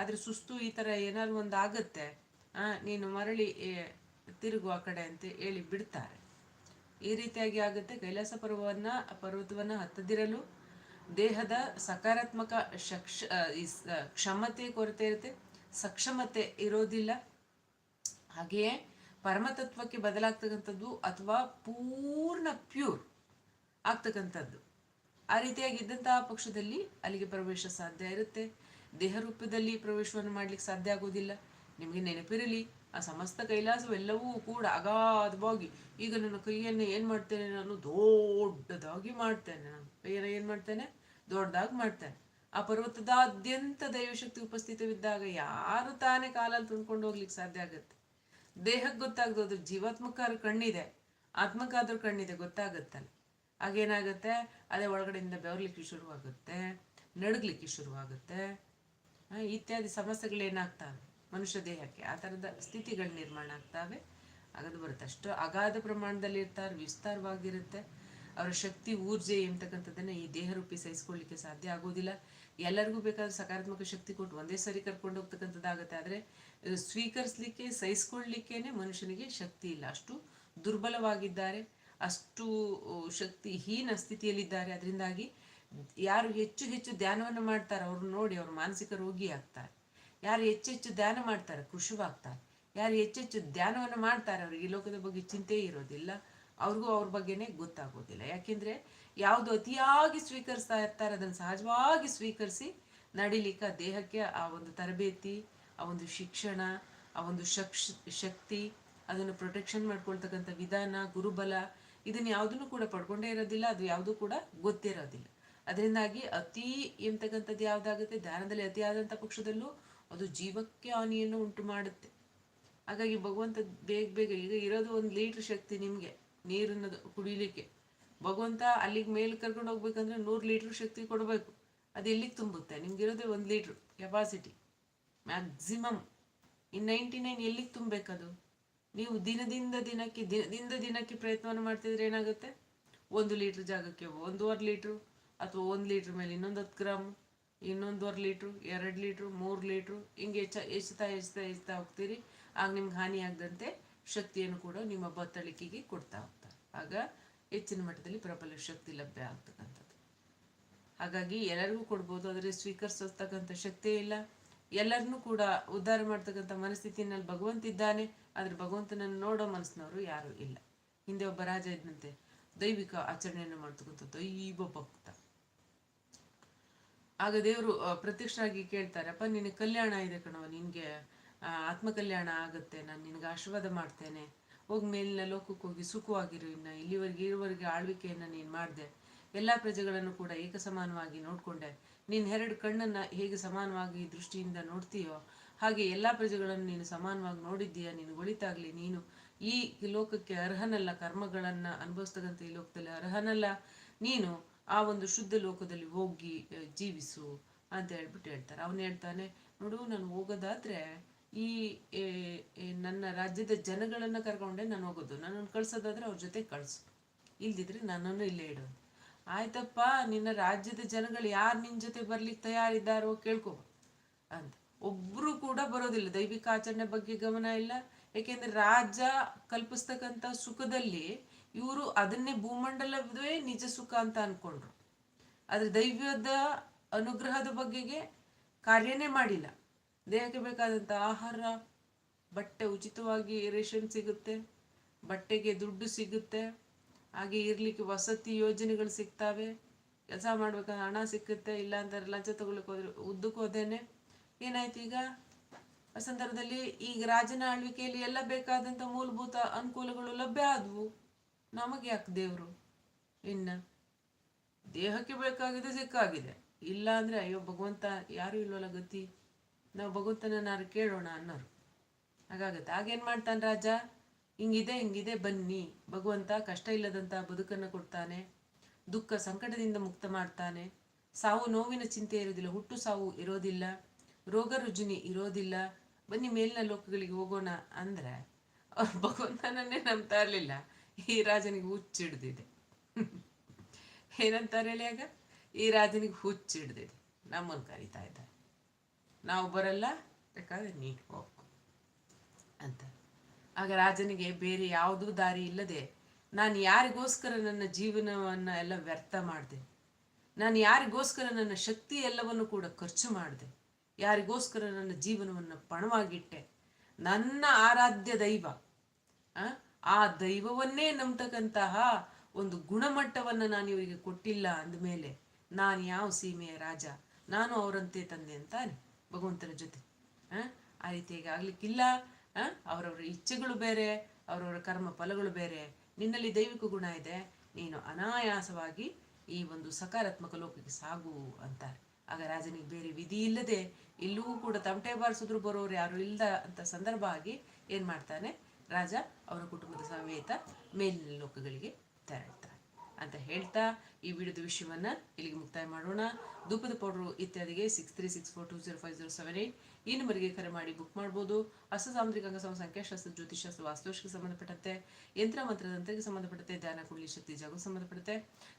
ಆದರೆ ಸುಸ್ತು ಈ ಥರ ಏನಾದ್ರು ಒಂದು ಆಗುತ್ತೆ ನೀನು ಮರಳಿ ತಿರುಗುವ ಕಡೆ ಅಂತ ಹೇಳಿ ಬಿಡ್ತಾರೆ. ಈ ರೀತಿಯಾಗಿ ಆಗುತ್ತೆ ಕೈಲಾಸ ಪರ್ವವನ್ನ, ಪರ್ವತವನ್ನು ಹತ್ತದಿರಲು. ದೇಹದ ಸಕಾರಾತ್ಮಕ ಶಕ್ಷ ಕ್ಷಮತೆ ಕೊರತೆ ಇರುತ್ತೆ. ಸಕ್ಷಮತೆ ಇರೋದಿಲ್ಲ. ಹಾಗೆಯೇ ಪರಮತತ್ವಕ್ಕೆ ಬದಲಾಗ್ತಕ್ಕಂಥದ್ದು ಅಥವಾ ಪೂರ್ಣ ಪ್ಯೂರ್ ಆಗ್ತಕ್ಕಂಥದ್ದು. ಆ ರೀತಿಯಾಗಿ ಇದ್ದಂತಹ ಪಕ್ಷದಲ್ಲಿ ಅಲ್ಲಿಗೆ ಪ್ರವೇಶ ಸಾಧ್ಯ ಇರುತ್ತೆ. ದೇಹ ರೂಪದಲ್ಲಿ ಪ್ರವೇಶವನ್ನು ಮಾಡ್ಲಿಕ್ಕೆ ಸಾಧ್ಯ ಆಗೋದಿಲ್ಲ. ನಿಮಗೆ ನೆನಪಿರಲಿ, ಆ ಸಮಸ್ತ ಕೈಲಾಸವೆಲ್ಲವೂ ಕೂಡ ಅಗಾಧವಾಗಿ, ಈಗ ನನ್ನ ಕೈಯನ್ನು ಏನು ಮಾಡ್ತೇನೆ ನಾನು? ದೊಡ್ಡದಾಗಿ ಮಾಡ್ತೇನೆ. ನಾನು ಕೈಯನ್ನು ಏನು ಮಾಡ್ತೇನೆ? ದೊಡ್ಡದಾಗಿ ಮಾಡ್ತೇನೆ. ಆ ಪರ್ವತದಾದ್ಯಂತ ದೈವಶಕ್ತಿ ಉಪಸ್ಥಿತವಿದ್ದಾಗ ಯಾರು ತಾನೇ ಕಾಲಲ್ಲಿ ತುಂಬಿಕೊಂಡು ಹೋಗ್ಲಿಕ್ಕೆ ಸಾಧ್ಯ ಆಗುತ್ತೆ? ದೇಹಕ್ಕೆ ಗೊತ್ತಾಗ್ದೋದು ಜೀವಾತ್ಮಕ್ಕಾದ್ರೂ ಕಣ್ಣಿದೆ. ಆತ್ಮಕ್ಕಾದ್ರೂ ಕಣ್ಣಿದೆ, ಗೊತ್ತಾಗುತ್ತಲ್ಲ. ಆಗೇನಾಗುತ್ತೆ ಅದೇ ಒಳಗಡೆಯಿಂದ ಬೆವರ್ಲಿಕ್ಕೆ ಶುರುವಾಗುತ್ತೆ, ನಡುಗ್ಲಿಕ್ಕೆ ಶುರುವಾಗುತ್ತೆ ಇತ್ಯಾದಿ ಸಮಸ್ಯೆಗಳು ಏನಾಗ್ತವೆ ಮನುಷ್ಯ ದೇಹಕ್ಕೆ ಆ ಥರದ ಸ್ಥಿತಿಗಳು ನಿರ್ಮಾಣ ಆಗ್ತವೆ. ಆಗದು ಬರುತ್ತೆ. ಅಷ್ಟು ಅಗಾಧ ಪ್ರಮಾಣದಲ್ಲಿ ಇರ್ತಾರೆ, ವಿಸ್ತಾರವಾಗಿರುತ್ತೆ. ಅವರ ಶಕ್ತಿ, ಊರ್ಜೆ ಎಂತಕ್ಕಂಥದ್ದನ್ನ ಈ ದೇಹ ರೂಪಿ ಸಹಿಸ್ಕೊಳ್ಳಿಕ್ಕೆ ಸಾಧ್ಯ ಆಗೋದಿಲ್ಲ. ಎಲ್ಲರಿಗೂ ಬೇಕಾದ ಸಕಾರಾತ್ಮಕ ಶಕ್ತಿ ಕೊಟ್ಟು ಒಂದೇ ಸರಿ ಕರ್ಕೊಂಡು ಹೋಗ್ತಕ್ಕಂಥದ್ದಾಗುತ್ತೆ ಆದರೆ ಸ್ವೀಕರಿಸಲಿಕ್ಕೆ, ಸಹಿಸ್ಕೊಳ್ಳಿಕ್ಕೇನೆ ಮನುಷ್ಯನಿಗೆ ಶಕ್ತಿ ಇಲ್ಲ. ಅಷ್ಟು ದುರ್ಬಲವಾಗಿದ್ದಾರೆ, ಅಷ್ಟು ಶಕ್ತಿಹೀನ ಸ್ಥಿತಿಯಲ್ಲಿದ್ದಾರೆ. ಅದರಿಂದಾಗಿ ಯಾರು ಹೆಚ್ಚು ಹೆಚ್ಚು ಧ್ಯಾನವನ್ನು ಮಾಡ್ತಾರೆ ಅವ್ರು ನೋಡಿ ಅವರು ಮಾನಸಿಕ ರೋಗಿ ಆಗ್ತಾರೆ. ಯಾರು ಹೆಚ್ಚು ಹೆಚ್ಚು ಧ್ಯಾನ ಮಾಡ್ತಾರೆ, ಖುಷಿವಾಗ್ತಾರೆ. ಯಾರು ಹೆಚ್ಚೆಚ್ಚು ಧ್ಯಾನವನ್ನು ಮಾಡ್ತಾರೆ, ಅವ್ರಿಗೆ ಈ ಲೋಕದ ಬಗ್ಗೆ ಚಿಂತೆ ಇರೋದಿಲ್ಲ. ಅವ್ರಿಗೂ ಅವ್ರ ಬಗ್ಗೆನೇ ಗೊತ್ತಾಗೋದಿಲ್ಲ. ಯಾಕೆಂದ್ರೆ ಯಾವುದು ಅತಿಯಾಗಿ ಸ್ವೀಕರಿಸ್ತಾ ಇರ್ತಾರೆ, ಅದನ್ನು ಸಹಜವಾಗಿ ಸ್ವೀಕರಿಸಿ ನಡಿಲಿಕ್ಕೆ ದೇಹಕ್ಕೆ ಆ ಒಂದು ತರಬೇತಿ, ಆ ಒಂದು ಶಿಕ್ಷಣ, ಆ ಒಂದು ಶಕ್ಷ, ಶಕ್ತಿ, ಅದನ್ನು ಪ್ರೊಟೆಕ್ಷನ್ ಮಾಡ್ಕೊಳ್ತಕ್ಕಂಥ ವಿಧಾನ, ಗುರುಬಲ ಇದನ್ನು ಯಾವುದನ್ನು ಕೂಡ ಪಡ್ಕೊಂಡೇ ಇರೋದಿಲ್ಲ, ಅದು ಯಾವುದೂ ಕೂಡ ಗೊತ್ತಿರೋದಿಲ್ಲ ಅದರಿಂದಾಗಿ ಅತಿ ಎಂತಕ್ಕಂಥದ್ದು ಯಾವುದಾಗುತ್ತೆ, ಧ್ಯಾನದಲ್ಲಿ ಅತಿಯಾದಂಥ ಪಕ್ಷದಲ್ಲೂ ಅದು ಜೀವಕ್ಕೆ ಹಾನಿಯನ್ನು ಉಂಟು ಮಾಡುತ್ತೆ. ಹಾಗಾಗಿ ಭಗವಂತ ಬೇಗ ಬೇಗ ಈಗ ಇರೋದು ಒಂದು ಲೀಟ್ರ್ ಶಕ್ತಿ ನಿಮಗೆ ನೀರನ್ನು ಕುಡಿಲಿಕ್ಕೆ. ಭಗವಂತ ಅಲ್ಲಿಗೆ ಮೇಲೆ ಕರ್ಕೊಂಡು ಹೋಗ್ಬೇಕಂದ್ರೆ ನೂರು ಲೀಟ್ರ್ ಶಕ್ತಿ ಕೊಡಬೇಕು. ಅದು ಎಲ್ಲಿಗೆ ತುಂಬುತ್ತೆ? ನಿಮ್ಗಿರೋದೇ ಒಂದು ಲೀಟ್ರ್ ಕೆಪಾಸಿಟಿ ಮ್ಯಾಕ್ಸಿಮಮ್ ಇನ್ ನೈಂಟಿ ನೈನ್ ಎಲ್ಲಿಗೆ ತುಂಬಬೇಕದು ನೀವು ದಿನದಿಂದ ದಿನಕ್ಕೆ ದಿನದಿಂದ ದಿನಕ್ಕೆ ಪ್ರಯತ್ನವನ್ನು ಮಾಡ್ತಿದ್ರೆ ಏನಾಗುತ್ತೆ? ಒಂದು ಲೀಟ್ರ್ ಜಾಗಕ್ಕೆ ಒಂದೂವರೆ ಲೀಟ್ರು ಅಥವಾ ಒಂದು ಲೀಟ್ರ್ ಮೇಲೆ ಇನ್ನೊಂದು ಹತ್ತು ಗ್ರಾಮ್, ಇನ್ನೊಂದೂವರೆ ಲೀಟ್ರು, ಎರಡು ಲೀಟ್ರು, ಮೂರು ಲೀಟ್ರು ಹಿಂಗೆ ಹೆಚ್ಚ, ಹೆಚ್ಚುತ್ತಾ ಹೆಚ್ಚುತ್ತಾ ಹೆಚ್ಚುತ್ತಾ ಹೋಗ್ತೀರಿ. ಆಗ ನಿಮ್ಗೆ ಹಾನಿಯಾಗದಂತೆ ಶಕ್ತಿಯನ್ನು ಕೂಡ ನಿಮ್ಮ ಬತ್ತಳಿಕೆಗೆ ಕೊಡ್ತಾ ಹೋಗ್ತಾರೆ ಆಗ ಹೆಚ್ಚಿನ ಮಟ್ಟದಲ್ಲಿ ಪ್ರಬಲ ಶಕ್ತಿ ಲಭ್ಯ ಆಗ್ತಕ್ಕಂಥದ್ದು. ಹಾಗಾಗಿ ಎಲ್ಲರಿಗೂ ಕೊಡ್ಬೋದು, ಆದರೆ ಸ್ವೀಕರಿಸತಕ್ಕಂಥ ಶಕ್ತಿಯೇ ಇಲ್ಲ. ಎಲ್ಲರನ್ನೂ ಕೂಡ ಉದ್ಧಾರ ಮಾಡ್ತಕ್ಕಂಥ ಮನಸ್ಥಿತಿನಲ್ಲಿ ಭಗವಂತ ಇದ್ದಾನೆ, ಆದರೆ ಭಗವಂತನನ್ನು ನೋಡೋ ಮನಸ್ಸಿನವರು ಯಾರೂ ಇಲ್ಲ. ಹಿಂದೆ ಒಬ್ಬ ರಾಜ ಇದ್ದಂತೆ ದೈವಿಕ ಆಚರಣೆಯನ್ನು ಮಾಡ್ತಕ್ಕಂಥ ದೈವ ಭಕ್ತ. ಆಗ ದೇವರು ಪ್ರತ್ಯಕ್ಷರಾಗಿ ಕೇಳ್ತಾರೆ, ಅಪ್ಪ, ನಿನಗೆ ಕಲ್ಯಾಣ ಇದೆ ಕಣವ ನಿನಗೆ ಆತ್ಮ ಕಲ್ಯಾಣ ಆಗುತ್ತೆ, ನಾನು ನಿನಗೆ ಆಶೀರ್ವಾದ ಮಾಡ್ತೇನೆ. ಹೋಗಿ ಮೇಲಿನ ಲೋಕಕ್ಕೆ ಹೋಗಿ ಸುಖವಾಗಿರು ಇನ್ನ ಇಲ್ಲಿವರೆಗೆ ಇರುವವರೆಗೆ ಆಳ್ವಿಕೆಯನ್ನು ನೀನು ಮಾಡಿದೆ. ಎಲ್ಲ ಪ್ರಜೆಗಳನ್ನು ಕೂಡ ಏಕ ಸಮಾನವಾಗಿ ನೋಡಿಕೊಂಡೆ. ನೀನು ಎರಡು ಕಣ್ಣನ್ನು ಹೇಗೆ ಸಮಾನವಾಗಿ ದೃಷ್ಟಿಯಿಂದ ನೋಡ್ತೀಯೋ, ಹಾಗೆ ಎಲ್ಲ ಪ್ರಜೆಗಳನ್ನು ನೀನು ಸಮಾನವಾಗಿ ನೋಡಿದ್ದೀಯ, ನೀನು ಒಳಿತಾಗಲಿ. ನೀನು ಈ ಲೋಕಕ್ಕೆ ಅರ್ಹನಲ್ಲ, ಕರ್ಮಗಳನ್ನು ಅನುಭವಿಸ್ತಕ್ಕಂಥ ಈ ಲೋಕದಲ್ಲಿ ಅರ್ಹನಲ್ಲ. ನೀನು ಆ ಒಂದು ಶುದ್ಧ ಲೋಕದಲ್ಲಿ ಹೋಗಿ ಜೀವಿಸು ಅಂತ ಹೇಳ್ಬಿಟ್ಟು ಹೇಳ್ತಾರೆ. ಅವನು ಹೇಳ್ತಾನೆ, ನೋಡು, ನಾನು ಹೋಗೋದಾದ್ರೆ ಈ ನನ್ನ ರಾಜ್ಯದ ಜನಗಳನ್ನು ಕರ್ಕೊಂಡೆ ನಾನು ಹೋಗೋದು. ನನ್ನನ್ನು ಕಳ್ಸೋದಾದ್ರೆ ಅವ್ರ ಜೊತೆ ಕಳಿಸು. ಇಲ್ದಿದ್ರೆ ನನ್ನನ್ನು ಇಲ್ಲೇ ಇಡು ಆಯ್ತಪ್ಪ, ನಿನ್ನ ರಾಜ್ಯದ ಜನಗಳು ಯಾರು ನಿನ್ನ ಜೊತೆ ಬರ್ಲಿಕ್ಕೆ ತಯಾರಿದ್ದಾರೋ ಕೇಳ್ಕೊ ಅಂತ. ಒಬ್ರು ಕೂಡ ಬರೋದಿಲ್ಲ. ದೈವಿಕ ಆಚರಣೆ ಬಗ್ಗೆ ಗಮನ ಇಲ್ಲ. ಏಕೆಂದ್ರೆ ರಾಜ ಕಲ್ಪಿಸ್ತಕ್ಕಂಥ ಸುಖದಲ್ಲಿ ಇವರು ಅದನ್ನೇ ಭೂಮಂಡಲವೇ ನಿಜ ಸುಖ ಅಂತ ಅನ್ಕೊಂಡ್ರು. ಆದ್ರೆ ದೈವ್ಯದ ಅನುಗ್ರಹದ ಬಗ್ಗೆಗೆ ಕಾರ್ಯನೇ ಮಾಡಿಲ್ಲ. ದೇಹಕ್ಕೆ ಬೇಕಾದಂಥ ಆಹಾರ, ಬಟ್ಟೆ ಉಚಿತವಾಗಿ ರೇಷನ್ ಸಿಗುತ್ತೆ, ಬಟ್ಟೆಗೆ ದುಡ್ಡು ಸಿಗುತ್ತೆ, ಹಾಗೆ ಇರಲಿಕ್ಕೆ ವಸತಿ ಯೋಜನೆಗಳು ಸಿಗ್ತವೆ. ಕೆಲಸ ಮಾಡ್ಬೇಕಂದ್ರೆ ಹಣ ಸಿಕ್ಕುತ್ತೆ ಇಲ್ಲ ಅಂತಾರೆ ಲಂಚ ತಗೊಳಕ್ಕೆ ಹೋದ್ರೆ ಉದ್ದಕ್ಕೆ ಏನಾಯ್ತು ಈಗ? ಆ ಸಂದರ್ಭದಲ್ಲಿ ಈಗ ರಾಜನ ಆಳ್ವಿಕೆಯಲ್ಲಿ ಎಲ್ಲ ಬೇಕಾದಂಥ ಮೂಲಭೂತ ಅನುಕೂಲಗಳು ಲಭ್ಯ ಆದವು. ನಮಗೆ ಯಾಕೆ ದೇವರು? ಇನ್ನ ದೇಹಕ್ಕೆ ಬೇಕಾಗಿದೆ ಸಿಕ್ಕಾಗಿದೆ. ಇಲ್ಲ ಅಂದ್ರೆ ಅಯ್ಯೋ ಭಗವಂತ ಯಾರು ಇಲ್ವಲ್ಲ ಗತಿ? ನಾವು ಭಗವಂತನನ್ನಾರು ಕೇಳೋಣ ಅನ್ನೋರು. ಹಾಗಾಗತ್ತೆ. ಆಗೇನು ಮಾಡ್ತಾನೆ ರಾಜ? ಹಿಂಗಿದೆ ಹಿಂಗಿದೆ, ಬನ್ನಿ. ಭಗವಂತ ಕಷ್ಟ ಇಲ್ಲದಂಥ ಬದುಕನ್ನು ಕೊಡ್ತಾನೆ. ದುಃಖ ಸಂಕಟದಿಂದ ಮುಕ್ತ ಮಾಡ್ತಾನೆ. ಸಾವು ನೋವಿನ ಚಿಂತೆ ಇರೋದಿಲ್ಲ, ಹುಟ್ಟು ಸಾವು ಇರೋದಿಲ್ಲ, ರೋಗ ರುಜಿನಿ ಇರೋದಿಲ್ಲ. ಬನ್ನಿ ಮೇಲಿನ ಲೋಕಗಳಿಗೆ ಹೋಗೋಣ ಅಂದ್ರೆ ಅವ್ರು ಭಗವಂತನನ್ನೇ ನಂಬ್ತಾ ಇರಲಿಲ್ಲ. ಈ ರಾಜನಿಗೆ ಹುಚ್ಚಿಡ್ದಿದೆ ಏನಂತಾರೆ ಹೇಳಿ ಆಗ? ಈ ರಾಜನಿಗೆ ಹುಚ್ಚಿಡ್ದಿದೆ ನಮ್ಮನ್ನು ಕರಿತಾ ಇದ್ದಾರೆ. ನಾವು ಬರಲ್ಲ ಬೇಕಾದ್ರೆ ನೀನು ಹೋಗು ಅಂತ. ಆಗ ರಾಜನಿಗೆ ಬೇರೆ ಯಾವುದೂ ದಾರಿ ಇಲ್ಲದೆ ನಾನು ಯಾರಿಗೋಸ್ಕರ ನನ್ನ ಜೀವನವನ್ನು ಎಲ್ಲ ವ್ಯರ್ಥ ಮಾಡಿದೆ? ನಾನು ಯಾರಿಗೋಸ್ಕರ ನನ್ನ ಶಕ್ತಿ ಎಲ್ಲವನ್ನು ಕೂಡ ಖರ್ಚು ಮಾಡಿದೆ? ಯಾರಿಗೋಸ್ಕರ ನನ್ನ ಜೀವನವನ್ನು ಪಣವಾಗಿಟ್ಟೆ? ನನ್ನ ಆರಾಧ್ಯ ದೈವ ಆ, ಆ ದೈವವನ್ನೇ ನಂಬತಕ್ಕಂತಹ ಒಂದು ಗುಣಮಟ್ಟವನ್ನು ನಾನು ಇವರಿಗೆ ಕೊಟ್ಟಿಲ್ಲ ಅಂದಮೇಲೆ ನಾನು ಯಾವ ಸೀಮೆಯ ರಾಜ? ನಾನು ಅವರಂತೆ ತಂದೆ ಅಂತಾನೆ. ಭಗವಂತನ ಜೊತೆ ಆ, ರೀತಿಯಾಗಿ ಆಗ್ಲಿಕ್ಕಿಲ್ಲ ಅವರವರ ಇಚ್ಛೆಗಳು ಬೇರೆ ಅವರವರ ಕರ್ಮ ಫಲಗಳು ಬೇರೆ ನಿನ್ನಲ್ಲಿ ದೈವಿಕ ಗುಣ ಇದೆ ನೀನು ಅನಾಯಾಸವಾಗಿ ಈ ಒಂದು ಸಕಾರಾತ್ಮಕ ಲೋಕಕ್ಕೆ ಸಾಗು ಅಂತಾರೆ. ಆಗ ರಾಜನಿಗೆ ಬೇರೆ ವಿಧಿ ಇಲ್ಲದೆ ಇಲ್ಲೂ ಕೂಡ ತಮಟೆ ಬಾರಿಸಿದ್ರು ಬರೋರು ಯಾರು ಇಲ್ಲದ ಅಂತ ಸಂದರ್ಭ ಆಗಿ ಏನ್ ಮಾಡ್ತಾನೆ ರಾಜ ಅವರ ಕುಟುಂಬದ ಸಮೇತ ಮೇಲಿನ ಲೋಕಗಳಿಗೆ ತೆರಳ್ತಾನೆ. ಅಂತ ಹೇಳ್ತಾ ಈ ವಿಡಿಯೋದ ವಿಷಯವನ್ನು ಇಲ್ಲಿಗೆ ಮುಕ್ತಾಯ ಮಾಡೋಣ. ಧೂಪದ powder ಇತ್ಯಾದಿಗೆ six three six four two zero five zero seven eight ಈ ನಂಬರ್ಗೆ ಕರೆ ಮಾಡಿ ಬುಕ್ ಮಾಡ್ಬೋದು. ಹಸ್ತ ಸಾಮುದ್ರಿಕ ಅಂಗಸಮ ಸಂಖ್ಯಾಶಾಸ್ತ್ರ ಜ್ಯೋತಿಷಾಸ್ತ್ರ ವಾಸ್ತುಶಕ್ಕೆ ಸಂಬಂಧಪಟ್ಟಂತೆ, ಯಂತ್ರ ಮಂತ್ರದಂತೆ ಸಂಬಂಧಪಟ್ಟಂತೆ, ಧ್ಯಾನ ಕುಂಡಲಿ ಶಕ್ತಿ ಜಾಗ ಸಂಬಂಧಪಟ್ಟಂತೆ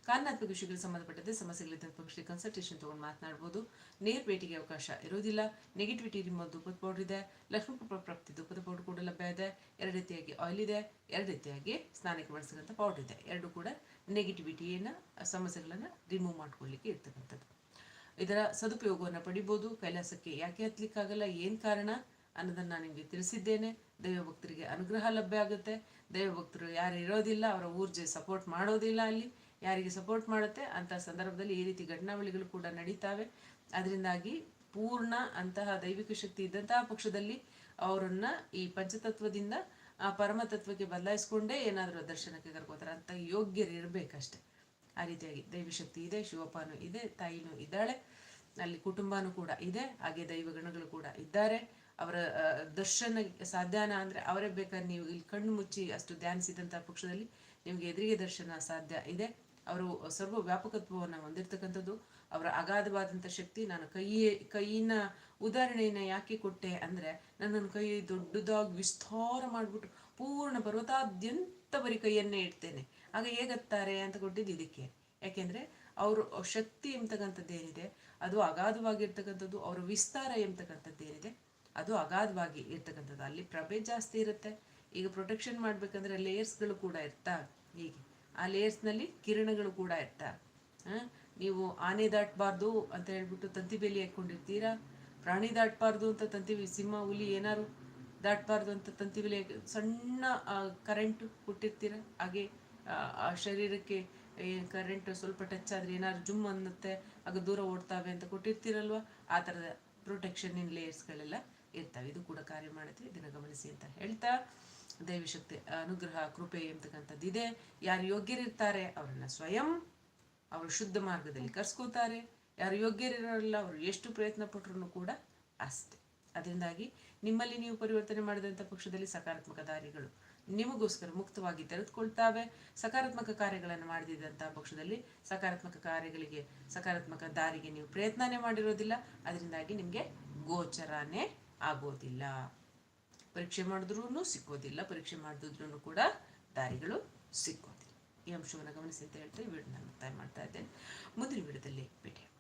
ಕಾರಣಾತ್ಮಕ ವಿಷಯಗಳಿಗೆ ಸಂಬಂಧಪಟ್ಟಂತೆ ಸಮಸ್ಯೆಗಳಿದ್ದ ಪಕ್ಷಿ ಕನ್ಸಲ್ಟೇಷನ್ ತಗೊಂಡು ಮಾತನಾಡ್ಬೋದು. ನೇರ ಭೇಟಿಗೆ ಅವಕಾಶ ಇರೋದಿಲ್ಲ ನೆಗೆಟಿವಿಟಿ ನಿಮ್ಮ ಧೂಪದ ಪೌಡರ್ ಇದೆ. ಲಕ್ಷ್ಮೀ ಪ್ರಾಪ್ತಿ ಧೂಪದ ಪೌಡರ್ ಕೂಡ ಲಭ್ಯ ಇದೆ. ಎರಡು ರೀತಿಯಾಗಿ ಆಯಿಲ್ ಇದೆ. ಎರಡು ರೀತಿಯಾಗಿ ಸ್ನಾನಕ್ಕೆ ಬಳಸಿದಂಥ ಪೌಡರ್ ಇದೆ. ಎರಡು ಕೂಡ ನೆಗೆಟಿವಿಟಿಯನ್ನು ಸಮಸ್ಯೆಗಳನ್ನು ರಿಮೂವ್ ಮಾಡ್ಕೊಳ್ಳಿಕ್ಕೆ ಇರ್ತಕ್ಕಂಥದ್ದು. ಇದರ ಸದುಪಯೋಗವನ್ನು ಪಡಿಬೋದು, ಕೈಲಾಸಕ್ಕೆ ಯಾಕೆ ಹತ್ಲಿಕ್ಕಾಗಲ್ಲ, ಏನು ಕಾರಣ ಅನ್ನೋದನ್ನು ನಾನು ನಿಮಗೆ ತಿಳಿಸಿದ್ದೇನೆ. ದೈವಭಕ್ತರಿಗೆ ಅನುಗ್ರಹ ಲಭ್ಯ ಆಗುತ್ತೆ. ದೈವಭಕ್ತರು ಯಾರು ಇರೋದಿಲ್ಲ, ಅವರ ಊರ್ಜೆ ಸಪೋರ್ಟ್ ಮಾಡೋದಿಲ್ಲ ಅಲ್ಲಿ. ಯಾರಿಗೆ ಸಪೋರ್ಟ್ ಮಾಡುತ್ತೆ, ಅಂಥ ಸಂದರ್ಭದಲ್ಲಿ ಈ ರೀತಿ ಘಟನಾವಳಿಗಳು ಕೂಡ ನಡೀತಾವೆ. ಅದರಿಂದಾಗಿ ಪೂರ್ಣ ಅಂತಹ ದೈವಿಕ ಶಕ್ತಿ ಇದ್ದಂತಹ ಪಕ್ಷದಲ್ಲಿ ಅವರನ್ನು ಈ ಪಂಚತತ್ವದಿಂದ ಆ ಪರಮತತ್ವಕ್ಕೆ ಬದಲಾಯಿಸ್ಕೊಂಡೇ ಏನಾದರೂ ದರ್ಶನಕ್ಕೆ ಕರ್ಕೋತಾರೆ ಅಂತ ಯೋಗ್ಯರು ಇರಬೇಕಷ್ಟೆ ಆ ರೀತಿಯಾಗಿ ದೈವಶಕ್ತಿ ಇದೆ, ಶಿವಪ್ಪನೂ ಇದೆ, ತಾಯಿನೂ ಇದ್ದಾಳೆ, ಅಲ್ಲಿ ಕುಟುಂಬನೂ ಕೂಡ ಇದೆ, ಹಾಗೆ ದೈವಗಣಗಳು ಕೂಡ ಇದ್ದಾರೆ. ಅವರ ದರ್ಶನ ಸಾಧ್ಯನ ಅಂದರೆ ಅವರೇ ಬೇಕಾದ್ರೆ ನೀವು ಇಲ್ಲಿ ಕಣ್ಣು ಮುಚ್ಚಿ ಅಷ್ಟು ಧ್ಯಾನಿಸಿದಂಥ ಪಕ್ಷದಲ್ಲಿ ನಿಮಗೆ ಎದುರಿಗೆ ದರ್ಶನ ಸಾಧ್ಯ ಇದೆ. ಅವರು ಸರ್ವ ವ್ಯಾಪಕತ್ವವನ್ನು ಹೊಂದಿರತಕ್ಕಂಥದ್ದು ಅವರ ಅಗಾಧವಾದಂಥ ಶಕ್ತಿ ನಾನು ಕೈಯೇ, ಕೈಯಿನ ಉದಾಹರಣೆಯನ್ನು ಯಾಕೆ ಕೊಟ್ಟೆ ಅಂದರೆ ನನ್ನನ್ನು ಕೈ ದೊಡ್ಡದಾಗಿ ವಿಸ್ತಾರ ಮಾಡಿಬಿಟ್ಟು ಪೂರ್ಣ ಪರ್ವತಾದ್ಯಂತ ಬರೀ ಕೈಯನ್ನೇ ಇಡ್ತೇನೆ. ಆಗ ಹೇಗತ್ತಾರೆ ಅಂತ ಕೊಟ್ಟಿದ್ದು ಇದಕ್ಕೆ. ಯಾಕೆಂದರೆ ಅವರು ಶಕ್ತಿ ಎಂಬತಕ್ಕಂಥದ್ದು ಏನಿದೆ, ಅದು ಅಗಾಧವಾಗಿರ್ತಕ್ಕಂಥದ್ದು, ಅವರ ವಿಸ್ತಾರ ಎಂಬತಕ್ಕಂಥದ್ದು ಏನಿದೆ, ಅದು ಅಗಾಧವಾಗಿ ಇರ್ತಕ್ಕಂಥದ್ದು. ಅಲ್ಲಿ ಪ್ರಭೆ ಜಾಸ್ತಿ ಇರುತ್ತೆ. ಈಗ ಪ್ರೊಟೆಕ್ಷನ್ ಮಾಡಬೇಕಂದ್ರೆ ಲೇಯರ್ಸ್ಗಳು ಕೂಡ ಇರ್ತಾ. ಹೀಗೆ. ಆ ಲೇಯರ್ಸ್ನಲ್ಲಿ ಕಿರಣಗಳು ಕೂಡ ಇರ್ತಾ. ನೀವು ಆನೆ ದಾಟಬಾರ್ದು ಅಂತ ಹೇಳ್ಬಿಟ್ಟು ತಂತಿ ಬೇಲಿ ಹಾಕ್ಕೊಂಡಿರ್ತೀರಾ ಪ್ರಾಣಿ ದಾಟಬಾರ್ದು ಅಂತ ತಂತಿ ಸಿಂಹ ಹುಲಿ ಏನಾರು ದಾಟಬಾರ್ದು ಅಂತ ತಂತಿ ಬೇಲಿ ಸಣ್ಣ ಕರೆಂಟ್ ಕೊಟ್ಟಿರ್ತೀರ? ಹಾಗೆ ಆ, ಶರೀರಕ್ಕೆ ಕರೆಂಟ್ ಸ್ವಲ್ಪ ಟಚ್ ಆದರೆ ಏನಾದ್ರು ಜುಮ್ ಅನ್ನುತ್ತೆ ಆಗ ದೂರ ಓಡ್ತಾವೆ ಅಂತ ಕೊಟ್ಟಿರ್ತೀರಲ್ವ? ಆ ಥರದ ಪ್ರೊಟೆಕ್ಷನ್ ಇನ್ ಲೇಯರ್ಸ್ಗಳೆಲ್ಲ ಇರ್ತವೆ. ಇದು ಕೂಡ ಕಾರ್ಯ ಮಾಡುತ್ತೆ. ಇದನ್ನು ಗಮನಿಸಿ ಅಂತ ಹೇಳ್ತಾ ದೈವಶಕ್ತಿ ಅನುಗ್ರಹ ಕೃಪೆ ಎಂಬತಕ್ಕಂಥದ್ದು ಇದೆ ಯಾರು ಯೋಗ್ಯರಿರ್ತಾರೆ ಅವರನ್ನ ಸ್ವಯಂ ಅವರು ಶುದ್ಧ ಮಾರ್ಗದಲ್ಲಿ ಕರ್ಸ್ಕೋತಾರೆ. ಯಾರು ಯೋಗ್ಯರಿರೋಲ್ಲ, ಅವರು ಎಷ್ಟು ಪ್ರಯತ್ನ ಪಟ್ಟರು ಕೂಡ ಅಷ್ಟೆ. ಅದರಿಂದಾಗಿ ನಿಮ್ಮಲ್ಲಿ ನೀವು ಪರಿವರ್ತನೆ ಮಾಡಿದಂಥ ಪಕ್ಷದಲ್ಲಿ ಸಕಾರಾತ್ಮಕ ದಾರಿಗಳು ನಿಮಗೋಸ್ಕರ ಮುಕ್ತವಾಗಿ ತೆರೆದುಕೊಳ್ತಾವೆ. ಸಕಾರಾತ್ಮಕ ಕಾರ್ಯಗಳನ್ನು ಮಾಡದಿದ್ದಂತಹ ಪಕ್ಷದಲ್ಲಿ ಸಕಾರಾತ್ಮಕ ಕಾರ್ಯಗಳಿಗೆ, ಸಕಾರಾತ್ಮಕ ದಾರಿಗೆ ನೀವು ಪ್ರಯತ್ನನೇ ಮಾಡಿರೋದಿಲ್ಲ. ಅದರಿಂದಾಗಿ ನಿಮಗೆ ಗೋಚರನೇ ಆಗೋದಿಲ್ಲ. ಪರೀಕ್ಷೆ ಮಾಡಿದ್ರೂ ಸಿಕ್ಕೋದಿಲ್ಲ. ಪರೀಕ್ಷೆ ಮಾಡಿದ್ರೂ ಕೂಡ ದಾರಿಗಳು ಸಿಕ್ಕೋದಿಲ್ಲ ಈ ಅಂಶವನ್ನು ಗಮನಿಸಿ ಅಂತ ಹೇಳ್ತಾ ಈ ವಿಡಿಯೋನ ಮುಕ್ತಾಯ ಮಾಡ್ತಾ ಇದ್ದೇನೆ. ಮುಂದಿನ ವಿಡಿಯೋದಲ್ಲಿ ಭೇಟಿ